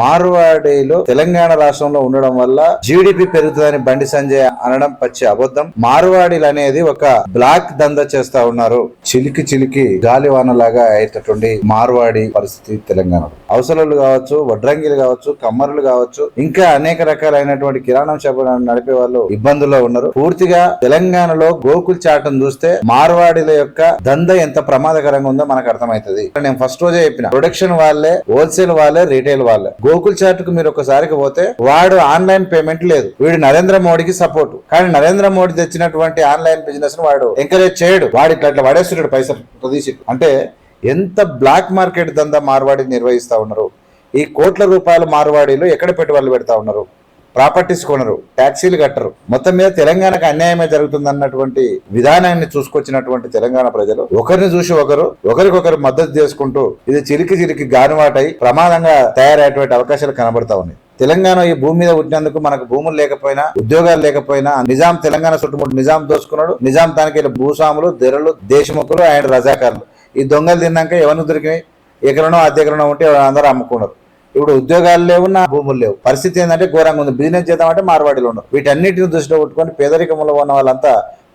మార్వాడేలో తెలంగాణ రాష్ట్రంలో ఉండడం వల్ల జీడిపి పెరుగుతుందని బండి సంజయ్ అనడం పచ్చి అబద్ధం. మార్వాడీలు అనేది ఒక బ్లాక్ దంద చేస్తా ఉన్నారు. చిలికి చిలికి గాలివాన లాగా అయ్యేటటువంటి మార్వాడి పరిస్థితి తెలంగాణలో. అవసరాలు కావచ్చు వడ్రంగిలు కావచ్చు కమ్మరులు కావచ్చు ఇంకా అనేక రకాలైనటువంటి కిరాణం చెప్పడం నడిపే వాళ్ళు ఇబ్బందుల్లో ఉన్నారు. పూర్తిగా తెలంగాణలో గోకుల్ చాటం చూస్తే మార్వాడీల యొక్క దంద ఎంత ప్రమాదకరంగా ఉందో మనకు అర్థమవుతుంది. నేను ఫస్ట్ రోజే చెప్పిన. ప్రొడక్షన్ వాళ్ళే హోల్సేల్ వాళ్ళే రీటైల్ వాళ్ళే. గోకుల్ చాట్కు మీరు ఒకసారికి పోతే వాడు ఆన్లైన్ పేమెంట్ లేదు. వీడు నరేంద్ర మోడీకి సపోర్ట్. కానీ నరేంద్ర మోడీ తెచ్చినటువంటి ఆన్లైన్ బిజినెస్ను వాడు ఎంకరేజ్ చేయడు. వాడు ఇట్లా ఇట్లా పడేస్తున్నాడు పైసలు. తీసి అంటే ఎంత బ్లాక్ మార్కెట్ దందా మార్వాడి నిర్వహిస్తా ఉన్నారు. ఈ కోట్ల రూపాయల మార్వాడీలు ఎక్కడ పెట్టుబడులు పెడతా ఉన్నారు? ప్రాపర్టీస్ కొనరు ట్యాక్సీలు కట్టరు. మొత్తం మీద తెలంగాణకు అన్యాయమే జరుగుతుంది అన్నటువంటి విధానాన్ని చూసుకొచ్చినటువంటి తెలంగాణ ప్రజలు ఒకరిని చూసి ఒకరు ఒకరికొకరు మద్దతు చేసుకుంటూ ఇది చిలికి చిలికి గానువాటై ప్రమాదంగా తయారయ్యేటువంటి అవకాశాలు కనబడతా ఉన్నాయి. తెలంగాణ ఈ భూమి మీద పుట్టినందుకు మనకు భూములు లేకపోయినా ఉద్యోగాలు లేకపోయినా నిజాం తెలంగాణ చుట్టుముట్టు నిజాం దోచుకున్నాడు నిజాం తనకి భూస్వాములు ధరలు దేశముఖులు ఆయన రజాకారులు. ఈ దొంగలు తిన్నాక ఎవరిని దొరికినాయి? ఎకరణం అద్దె ఉంటే అందరూ అమ్ముకున్నారు. ఇప్పుడు ఉద్యోగాలు లేవు నా భూములు లేవు. పరిస్థితి ఏంటంటే ఘోరంగా ఉంది. బిజినెస్ చేద్దామంటే మార్వాడీలు ఉండవు వీటన్నిటిని దృష్టిలో పెట్టుకొని పేదరికంలో ఉన్న వాళ్ళంతా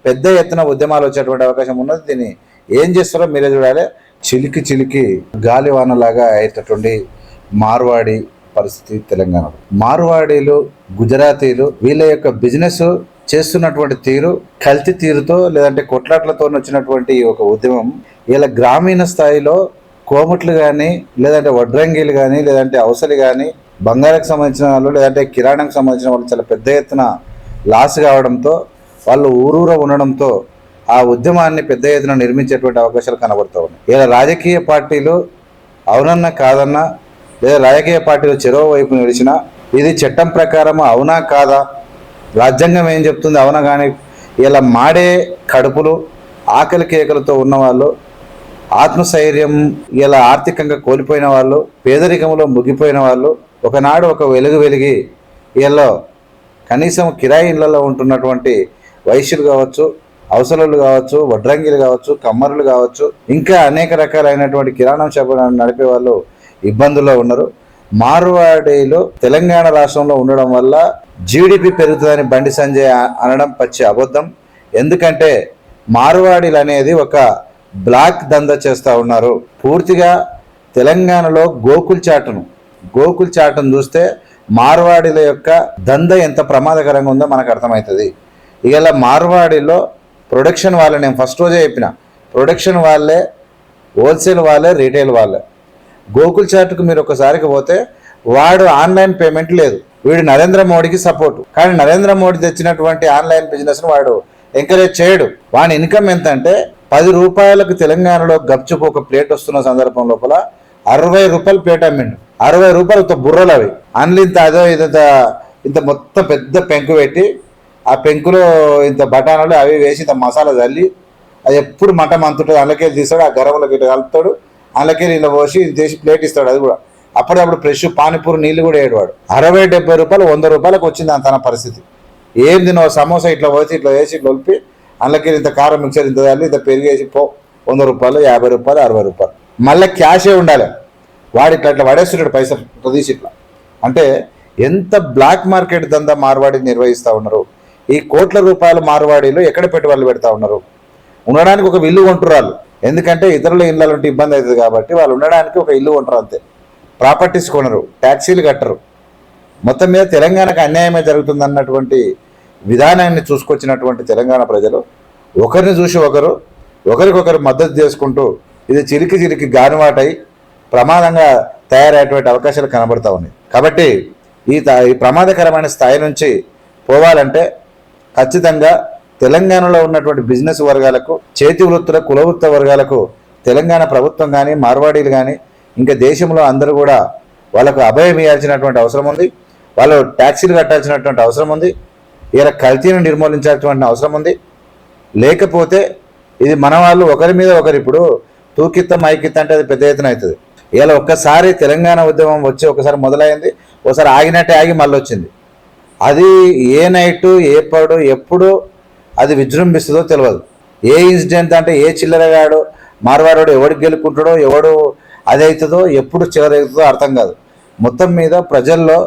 పెద్ద ఎత్తున ఉద్యమాలు వచ్చేటువంటి అవకాశం ఉన్నది. దీన్ని ఏం చేస్తారో మీరే చూడాలి. చిలికి చిలికి గాలివానలాగా అయ్యేటటువంటి మార్వాడి పరిస్థితి తెలంగాణలో. మార్వాడీలు గుజరాతీలు వీళ్ళ యొక్క బిజినెస్ చేస్తున్నటువంటి తీరు కల్తీ తీరుతో లేదంటే కొట్లాట్లతో వచ్చినటువంటి ఒక ఉద్యమం ఇలా గ్రామీణ స్థాయిలో కోమట్లు కానీ లేదంటే వడ్రంగీలు కానీ లేదంటే అవసలి కానీ బంగారకు సంబంధించిన వాళ్ళు లేదంటే కిరాణాకు సంబంధించిన వాళ్ళు చాలా పెద్ద ఎత్తున లాస్ కావడంతో వాళ్ళు ఊరూర ఉండడంతో ఆ ఉద్యమాన్ని పెద్ద ఎత్తున నిర్మించేటువంటి అవకాశాలు కనబడుతూ ఉన్నాయి. ఇలా రాజకీయ పార్టీలు అవునన్నా కాదన్నా లేదా రాజకీయ పార్టీలు చెరవ వైపు నిలిచినా ఇది చట్టం ప్రకారం అవునా కాదా? రాజ్యాంగం ఏం చెప్తుంది అవునా కానీ ఇలా మాడే కడుపులు ఆకలి కేకలతో ఉన్నవాళ్ళు ఆత్మస్థైర్యం ఇలా ఆర్థికంగా కోల్పోయిన వాళ్ళు పేదరికంలో ముగిపోయిన వాళ్ళు ఒకనాడు ఒక వెలుగు వెలిగి వీళ్ళలో కనీసం కిరాయి ఇళ్ళలో ఉంటున్నటువంటి వైశ్యులు కావచ్చు అవసరాలు కావచ్చు వడ్రంగిలు కావచ్చు కమ్మరులు కావచ్చు ఇంకా అనేక రకాలైనటువంటి కిరాణం చెప్పడం నడిపే వాళ్ళు ఇబ్బందుల్లో ఉన్నారు. మార్వాడీలు తెలంగాణ రాష్ట్రంలో ఉండడం వల్ల జీడిపి పెరుగుతుందని బండి సంజయ్ అనడం పచ్చి అబద్ధం. ఎందుకంటే మార్వాడీలు అనేది ఒక బ్లాక్ దంద చేస్తూ ఉన్నారు. పూర్తిగా తెలంగాణలో గోకుల్ చాటును. గోకుల్ చాటును చూస్తే మార్వాడీల యొక్క దంద ఎంత ప్రమాదకరంగా ఉందో మనకు అర్థమవుతుంది. ఇవాళ మార్వాడీలో ప్రొడక్షన్ వాళ్ళే నేను ఫస్ట్ రోజే చెప్పిన. ప్రొడక్షన్ వాళ్ళే హోల్సేల్ వాళ్ళే రీటైల్ వాళ్ళే. గోకుల్ చాటుకు మీరు ఒకసారికి పోతే వాడు ఆన్లైన్ పేమెంట్ లేదు. వీడు నరేంద్ర మోడీకి సపోర్ట్. కానీ నరేంద్ర మోడీ తెచ్చినటువంటి ఆన్లైన్ బిజినెస్ను వాడు ఎంకరేజ్ చేయడు. వాని ఇన్కమ్ ఎంత అంటే పది రూపాయలకు తెలంగాణలో గప్చుపు ఒక ప్లేట్ వస్తున్న సందర్భం లోపల అరవై రూపాయలు ప్లేట్ అమ్మిండు. అరవై రూపాయలు ఇంత బుర్రలు అవి. అన్లింత అదో ఇదంత ఇంత మొత్తం పెద్ద పెంకు పెట్టి ఆ పెంకులో ఇంత బఠానాలు అవి వేసి ఇంత మసాలా చల్లి అది ఎప్పుడు మటం అంతుంటుంది అందులోకి తీస్తాడు ఆ గరంలోకి ఇట్లా కలుపుతాడు. అందులోకి నీళ్ళు పోసి చేసి ప్లేట్ ఇస్తాడు అది కూడా. అప్పుడప్పుడు ఫ్రెష్ పానీపూరి నీళ్ళు కూడా వేయడవాడు అరవై డెబ్బై రూపాయలు వంద రూపాయలకు వచ్చింది అంత తన పరిస్థితి. ఏం తినో సమోసా ఇట్లా పోసి ఇట్లా వేసి ఇట్లా ఒలిపి అందులోకి ఇంత కారం మిక్సర్ ఇంత తల్లి ఇంత పెరిగేసి పో. వంద రూపాయలు యాభై రూపాయలు అరవై రూపాయలు. మళ్ళీ క్యాషే ఉండాలి. వాడు ఇట్లా ఇట్లా పడేస్తున్నాడు పైసలు ఇట్లా తీసి ఇట్లా. అంటే ఎంత బ్లాక్ మార్కెట్ దందా మార్వాడి నిర్వహిస్తూ ఉన్నారు. ఈ కోట్ల రూపాయల మార్వాడీలు ఎక్కడ పెట్టుబడులు పెడతా ఉన్నారు? ఉండడానికి ఒక ఇల్లు కొంటున్నారు ఎందుకంటే ఇతరుల ఇళ్ళ ఉంటే ఇబ్బంది అవుతుంది కాబట్టి వాళ్ళు ఉండడానికి ఒక ఇల్లు కొంటారు అంతే. ప్రాపర్టీస్ కొనరు ట్యాక్సీలు కట్టరు. మొత్తం మీద తెలంగాణకు అన్యాయమే జరుగుతుంది అన్నటువంటి విధానాన్ని చూసుకొచ్చినటువంటి తెలంగాణ ప్రజలు ఒకరిని చూసి ఒకరు ఒకరికొకరు మద్దతు చేసుకుంటూ ఇది చిరికి చిరికి గానువాటై ప్రమాదంగా తయారయ్యేటువంటి అవకాశాలు కనబడతా ఉన్నాయి. కాబట్టి ఈ త- ఈ ప్రమాదకరమైన స్థాయి నుంచి పోవాలంటే ఖచ్చితంగా తెలంగాణలో ఉన్నటువంటి బిజినెస్ వర్గాలకు చేతి వృత్తుల కుల వృత్త వర్గాలకు తెలంగాణ ప్రభుత్వం కానీ మార్వాడీలు కానీ ఇంకా దేశంలో అందరూ కూడా వాళ్ళకు అభయం ఇవ్వాల్సినటువంటి అవసరం ఉంది. వాళ్ళు ట్యాక్సీలు కట్టాల్సినటువంటి అవసరం ఉంది. ఇలా కల్తీని నిర్మూలించాల్సిన అవసరం ఉంది. లేకపోతే ఇది మన వాళ్ళు ఒకరి మీద ఒకరు ఇప్పుడు తూకిత్తం ఐకిత్తం అంటే అది పెద్ద ఎత్తున అవుతుంది. ఇలా ఒక్కసారి తెలంగాణ ఉద్యమం వచ్చి ఒకసారి మొదలైంది ఒకసారి ఆగినట్టే ఆగి మళ్ళీ వచ్చింది అది ఏ నైటు ఏ పడు ఎప్పుడు అది విజృంభిస్తుందో తెలియదు ఏ ఇన్సిడెంట్ అంటే ఏ చిల్లరగాడు మార్వాడు ఎవడు గెలుకుంటాడో ఎవడు అది అవుతుందో ఎప్పుడు చివరి అవుతుందో అర్థం కాదు. మొత్తం మీద ప్రజల్లో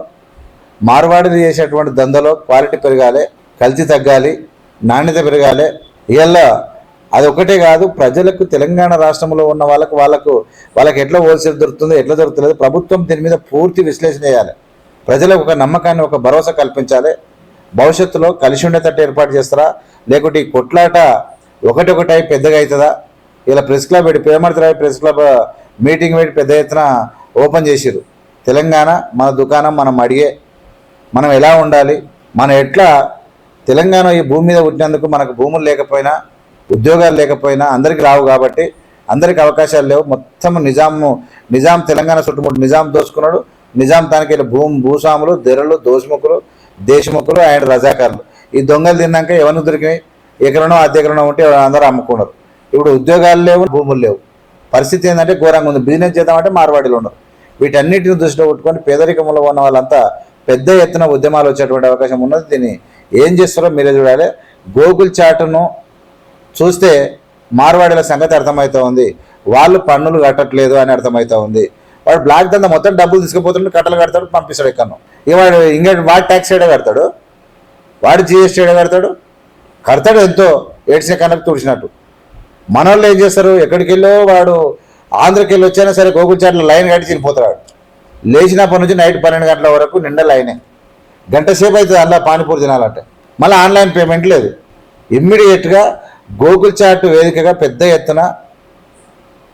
మార్వాడిలు చేసేటువంటి దందలో క్వాలిటీ పెరగాలి కల్తీ తగ్గాలి నాణ్యత పెరగాలి. ఇవాళ అది ఒకటే కాదు ప్రజలకు తెలంగాణ రాష్ట్రంలో ఉన్న వాళ్ళకు వాళ్ళకు వాళ్ళకి ఎట్లా హోల్సేల్ దొరుకుతుందో ఎట్లా దొరుకుతలేదు ప్రభుత్వం దీని మీద పూర్తి విశ్లేషణ చేయాలి. ప్రజలకు ఒక నమ్మకాన్ని ఒక భరోసా కల్పించాలి. భవిష్యత్తులో కలిసి ఉండేటట్టు ఏర్పాటు చేస్తారా? లేకుంటే ఈ కొట్లాట ఒకటొకటై పెద్దగా అవుతుందా? ఇలా ప్రెస్ క్లబ్ పెట్టి పేమర్తరావు ప్రెస్ క్లబ్ మీటింగ్ పెట్టి పెద్ద ఎత్తున ఓపెన్ చేసిరు తెలంగాణ మన దుకాణం మనం అడిగే మనం ఎలా ఉండాలి? మనం ఎట్లా తెలంగాణ ఈ భూమి మీద పుట్టినందుకు మనకు భూములు లేకపోయినా ఉద్యోగాలు లేకపోయినా అందరికీ రావు కాబట్టి అందరికి అవకాశాలు లేవు. మొత్తం నిజాము నిజాం తెలంగాణ చుట్టుముట్టు నిజాం దోచుకున్నాడు నిజాం తనకి భూమి భూస్వాములు దెరలు దోషముఖులు దేశముఖులు ఆయన రజాకారులు. ఈ దొంగలు తిన్నాక ఎవరిని దొరికినాయి? ఎకరణో అద్దె ఎకరణో ఉంటే అందరూ అమ్ముకున్నారు. ఇప్పుడు ఉద్యోగాలు లేవు భూములు లేవు. పరిస్థితి ఏంటంటే ఘోరంగా ఉంది. బిజినెస్ చేద్దామంటే మార్వాడీలు ఉన్నారు. వీటన్నిటిని దృష్టిలో పెట్టుకొని పేదరికంలో ఉన్న వాళ్ళంతా పెద్ద ఎత్తున ఉద్యమాలు వచ్చేటువంటి అవకాశం ఉన్నది. దీన్ని ఏం చేస్తారో మీరే చూడాలి. గూగుల్ చాటును చూస్తే మార్వాడీల సంగతి అర్థమవుతూ ఉంది. వాళ్ళు పన్నులు కట్టట్లేదు అని అర్థమవుతూ ఉంది. వాడు బ్లాక్ దంద మొత్తం డబ్బులు తీసుకుపోతుంటే కట్టలు కడతాడు పంపిస్తాడు ఎక్కడో ఇక వాడు ఇంకా వాడు ట్యాక్స్ ఏడే కడతాడు. వాడు జిఎస్టీ ఏడే కడతాడు. కడతాడు ఎంతో ఏడ్చిన కనుక తుడిచినట్టు. మన వాళ్ళు ఏం చేస్తారు? ఎక్కడికి వెళ్ళో వాడు ఆంధ్రకి వెళ్ళి వచ్చినా సరే గోగుల్ చాట్లో లైన్ కట్టి చనిపోతాడు. లేచినప్పటి నుంచి నైట్ పన్నెండు గంటల వరకు నిండలు అయినాయి. గంట సేపు అవుతుంది అందులో పానీపూరి తినాలంటే. మళ్ళీ ఆన్లైన్ పేమెంట్ లేదు. ఇమ్మీడియట్గా గోకుల్ చాట్ వేదికగా పెద్ద ఎత్తున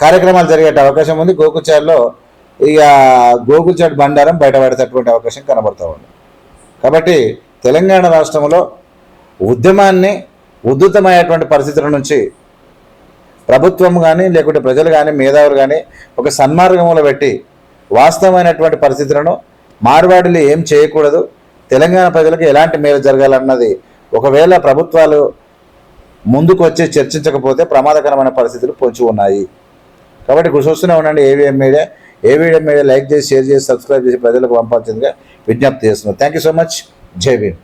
కార్యక్రమాలు జరిగే అవకాశం ఉంది. గోకుల్ చాట్లో ఇక గోకుల్ చాట్ బండారం బయటపడేటటువంటి అవకాశం కనబడుతూ ఉంది. కాబట్టి తెలంగాణ రాష్ట్రంలో ఉద్యమాన్ని ఉద్ధృతమైనటువంటి పరిస్థితుల నుంచి ప్రభుత్వం కానీ లేకుంటే ప్రజలు కానీ మేధావులు కానీ ఒక సన్మార్గంలో పెట్టి వాస్తవమైనటువంటి పరిస్థితులను మార్వాడులు ఏం చేయకూడదు. తెలంగాణ ప్రజలకు ఎలాంటి మేలు జరగాలన్నది ఒకవేళ ప్రభుత్వాలు ముందుకు వచ్చి చర్చించకపోతే ప్రమాదకరమైన పరిస్థితులు పొంచి ఉన్నాయి. కాబట్టి చూస్తూనే ఉండండి AVM media AVM media like చేసి షేర్ చేసి సబ్స్క్రైబ్ చేసి ప్రజలకు పంపాల్సిందిగా విజ్ఞప్తి చేస్తున్నాం థ్యాంక్ యూ సో మచ్ జై భీమ్